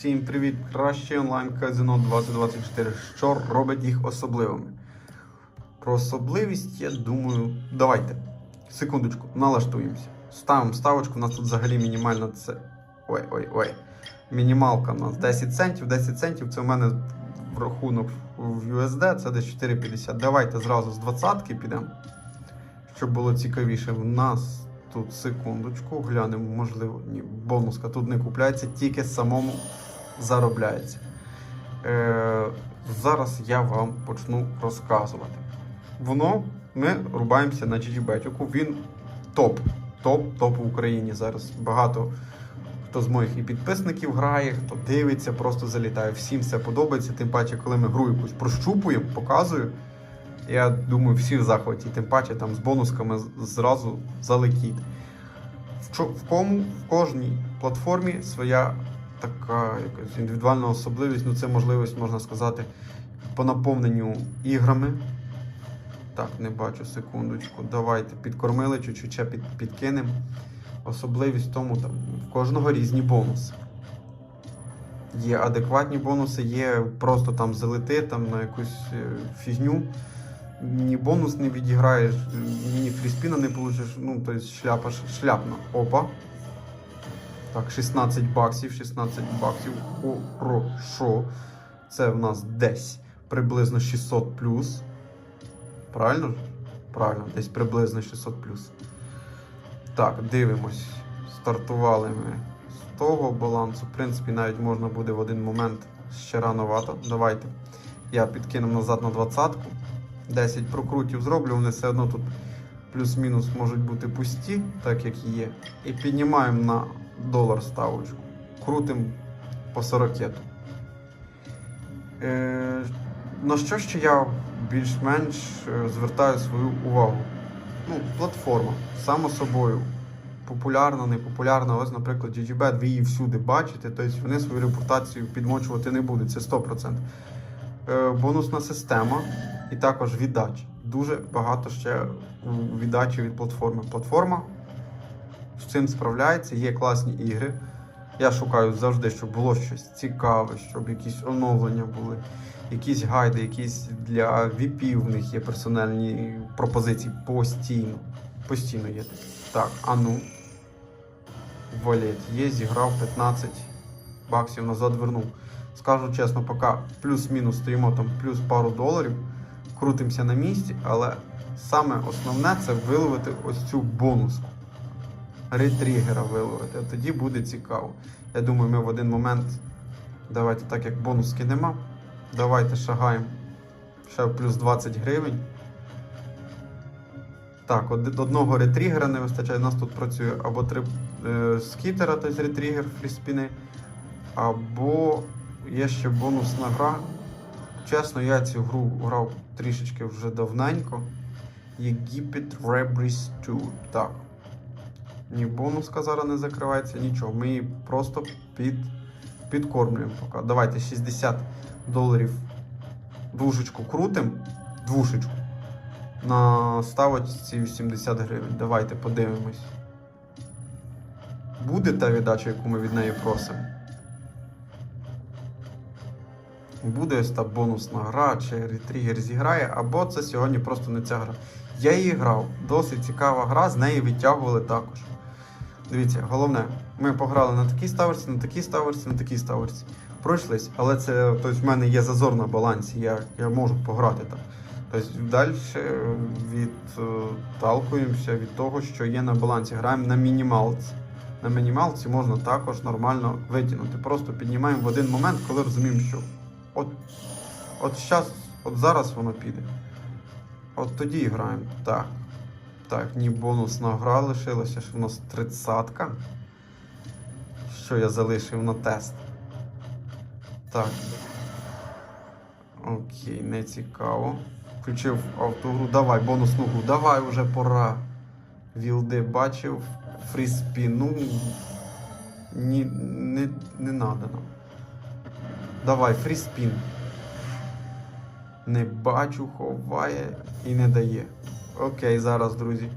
Всім привіт! Краще онлайн казино 2024. Що робить їх особливими? Про особливість, я думаю, давайте. Секундочку, налаштуємося. Ставимо ставочку, у нас тут взагалі мінімальна це. Ой, ой, ой. Мінімалка у нас 10 центів. 10 центів це в мене рахунок в USD, це десь 4,50. Давайте зразу з 20-ки підемо. Щоб було цікавіше, в нас тут секундочку, глянемо, можливо, ні, бонуска тут не купляється, тільки самому заробляється. Е, зараз я вам почну розказувати. Воно, ми рубаємося на GGBet. Він топ. Топ, топ в Україні зараз. Багато хто з моїх і підписників грає, хто дивиться, просто залітає. Всім все подобається. Тим паче, коли ми гру якусь прощупуємо, показую. Я думаю, всі в захваті, тим паче там з бонусками зразу залетіть. В кому в кожній платформі своя така якась індивідуальна особливість. Ну, це можливість, можна сказати, по наповненню іграми. Так, не бачу секундочку. Давайте підкормили, чуть-чуть ще під, підкинемо. Особливість в тому, там в кожного різні бонуси. Є адекватні бонуси, є просто там залети там на якусь е, фігню. Ні бонус не відіграєш, ні фріспіна не получиш. Ну, тобто шляпа шляпна. Опа. Так, 16 баксів, 16 баксів. Хорошо. Це в нас десь приблизно 600 плюс. Правильно? Правильно, десь приблизно 600 плюс. Так, дивимось. Стартували ми з того балансу. В принципі, навіть можна буде в один момент ще рановато. Давайте. Я підкину назад на двадцятку. 10 прокрутів зроблю, вони все одно тут плюс-мінус можуть бути пусті, так як є. І піднімаємо на долар ставочку. Крутимо по 40. Е, на що ще я більш-менш е, звертаю свою увагу? Ну, платформа, само собою. Популярна, не популярна. Ось, наприклад, GGBet, ви її всюди бачите, тобто вони свою репутацію підмочувати не будуть, це 100%. Е, бонусна система і також віддач. Дуже багато ще віддачі від платформи. Платформа з цим справляється, є класні ігри. Я шукаю завжди, щоб було щось цікаве, щоб якісь оновлення були, якісь гайди, якісь для віпів в них є персональні пропозиції постійно. Постійно є. Так, а ну. Валет є, зіграв 15 баксів назад вернув. Скажу чесно, поки плюс-мінус стоїмо там плюс пару доларів, крутимося на місці, але саме основне це виловити ось цю бонуску. Ретригера виловити. Тоді буде цікаво. Я думаю, ми в один момент. Давайте, так як бонуски нема. Давайте шагаємо. Ще плюс 20 гривень. Так, од- одного ретригера не вистачає. У нас тут працює або три е, скітера, тобто ретригер фріспіни, або є ще бонусна гра. Чесно, я цю гру грав трішечки вже давненько. Єгипет Rebris 2. Так. Ні бонуска зараз не закривається, нічого. Ми її просто під, підкормлюємо поки. Давайте 60 доларів душечку крутим. Двушечку. На ставочці 80 гривень. Давайте подивимось. Буде та віддача, яку ми від неї просимо. Буде ось та бонусна гра, чи ретригер зіграє, або це сьогодні просто не ця гра. Я її грав, досить цікава гра, з неї витягували також. Дивіться, головне, ми пограли на такій ставочці, на такій ставочці, на такій ставочці. Пройшлись, але це тобто, в мене є зазор на балансі, я, я можу пограти так. Тобто далі відталкуємося від того, що є на балансі. Граємо на мінімалці. На мінімалці можна також нормально витягнути. Просто піднімаємо в один момент, коли розуміємо, що от, от щас, от зараз воно піде. От тоді граємо. Так. Так, ні бонусна гра лишилася, що в нас тридцятка. Що я залишив на тест. Так. Окей, не цікаво. Включив автогру. Давай, бонусну гру. Давай уже пора. Вілди бачив. Фріспін. Ну. Ні, не, не надо нам. Давай, фріспін. Не бачу, ховає і не дає. Окей, зараз, друзі.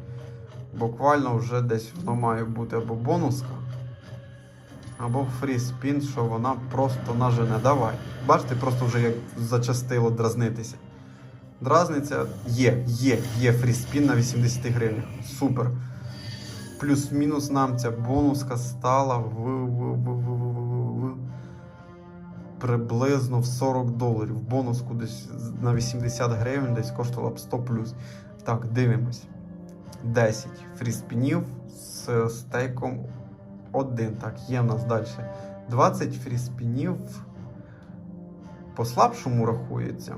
Буквально вже десь воно має бути або бонуска, Або фріспін, що вона просто нажене. Давай. Бачите, просто вже як зачастило дразнитися. Дразниця є, є, є фріспін на 80 гривень. Супер. Плюс-мінус нам ця бонуска стала в, в, в, в, в, в, приблизно в 40 доларів. Бонуску десь на 80 гривень десь коштувала б 100 плюс. Так, дивимось. 10 фріспінів з стейком 1. Так, є в нас далі. 20 фріспінів по слабшому рахується.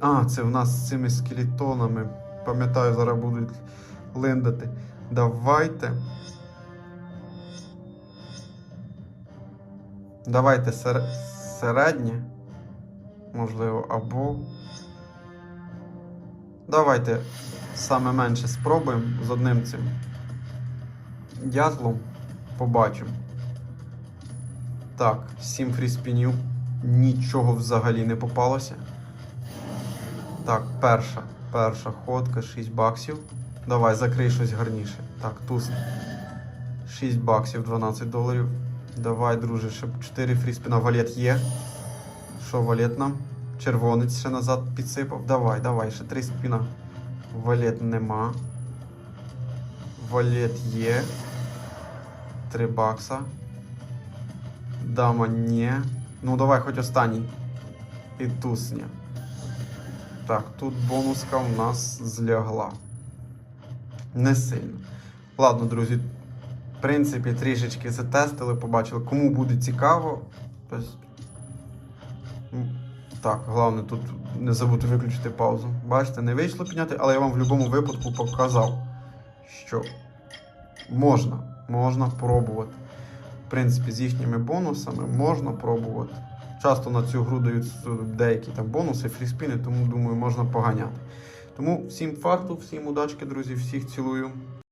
А, це в нас з цими скелетонами. Пам'ятаю, зараз будуть линдати. Давайте. Давайте сер... середнє. Можливо, або. Давайте саме менше спробуємо з одним цим дятлом. Побачимо. Так, 7 фріспінів. Нічого взагалі не попалося. Так, перша. Перша ходка, 6 баксів. Давай, закрий щось гарніше. Так, туз. 6 баксів, 12 доларів. Давай, друже, щоб 4 фріспіна. Валет є. Що валет нам? Червонець ще назад підсипав. Давай, давай, ще 3 спіна. Валет нема. Валет є. 3 бакса. Дама ні. Ну давай хоч останній. І туз. Так, тут бонуска у нас злягла. Не сильно. Ладно, друзі. В принципі, трішечки затестили, побачили. Кому буде цікаво. Так, головне тут не забути виключити паузу. Бачите, не вийшло підняти, але я вам в будь-якому випадку показав, що можна, можна пробувати. В принципі, з їхніми бонусами можна пробувати. Часто на цю гру дають деякі там бонуси, фріспіни, тому думаю, можна поганяти. Тому всім факту, всім удачки, друзі, всіх цілую.